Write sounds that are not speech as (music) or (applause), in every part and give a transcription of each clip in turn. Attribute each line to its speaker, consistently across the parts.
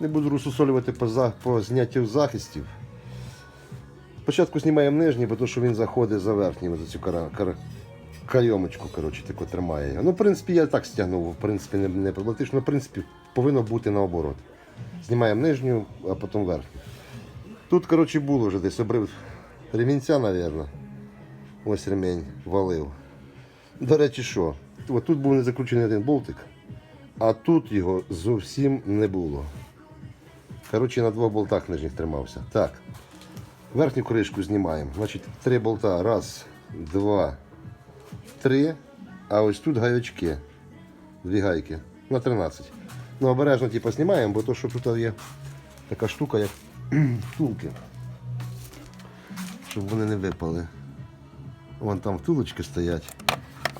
Speaker 1: Не буду розсусолювати по, по зняттю захистів. Спочатку знімаємо нижній, бо що він заходить за верхнім, за цю кара, кара, кайомочку, коротше, таку тримає. Ну, в принципі, я так стягнув, в принципі, не, не проблематично, ну, в принципі, повинно бути наоборот. Знімаємо нижню, а потім верхню. Тут, коротше, було вже десь обрив ремінця, мабуть. Ось ремень валив. До речі, що? От тут був не закручений один болтик, а тут його зовсім не було. Коротше, на двох болтах нижніх тримався. Так. Верхню кришку знімаємо. Значить, три болта. Раз, два, три. А ось тут гайочки. Дві гайки. На 13. Ну, обережно типу, знімаємо, бо то, що тут є така штука, як (clears throat) втулки. Щоб вони не випали. Вон там втулочки стоять.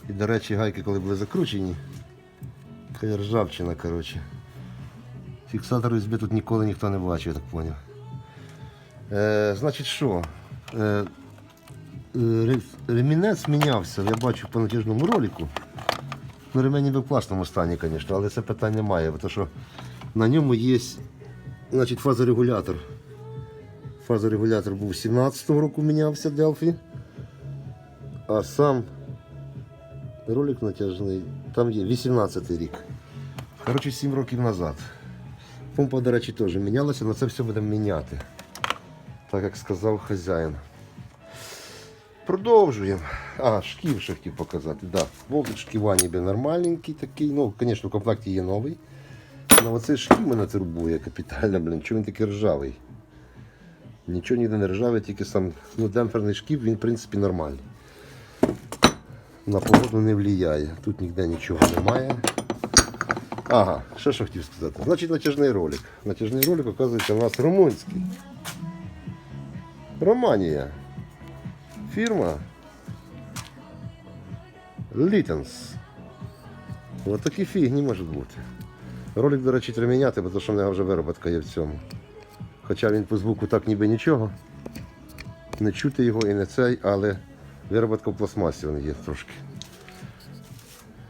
Speaker 1: І, до речі, гайки, коли були закручені, така ржавчина, коротше. Фіксатор USB тут ніколи ніхто не бачив, я так зрозумів. Е, значить що? Е, е, ремінець мінявся, я бачу по натяжному ролику. Ну, ремень ніби в класному стані, звісно, але це питань немає, тому що на ньому є значить, фазорегулятор. Фазорегулятор був 17-го року мінявся Delphi. А сам ролик натяжний, там є 18 рік. Коротше, 7 років назад. Помпа, до речі, теж мінялася, але це все будемо міняти. Так як сказав хазяїн. Продовжуємо. А, шків ще хотів показати. Да. Болтик шківа ніби нормальненький такий. Ну, звісно, в комплекті є новий. Але оцей шків мене турбує капітально, блін. Чому він такий ржавий? Нічого ніде не ржавий, тільки сам ну, демпферний шків, він в принципі нормальний. На погоду не впливає. Тут ніде нічого немає. Ага, ще що хотів сказати. Значить, натяжний ролик. Натяжний ролик, оказується, у нас румунський. Романія. Фірма. Літенс. Ось такі фігні можуть бути. Ролик, до речі, треба міняти, бо то, що в нього вже вироботка є в цьому. Хоча він по звуку так ніби нічого. Не чути його і не цей, але вироботка в пластмасі вона є трошки.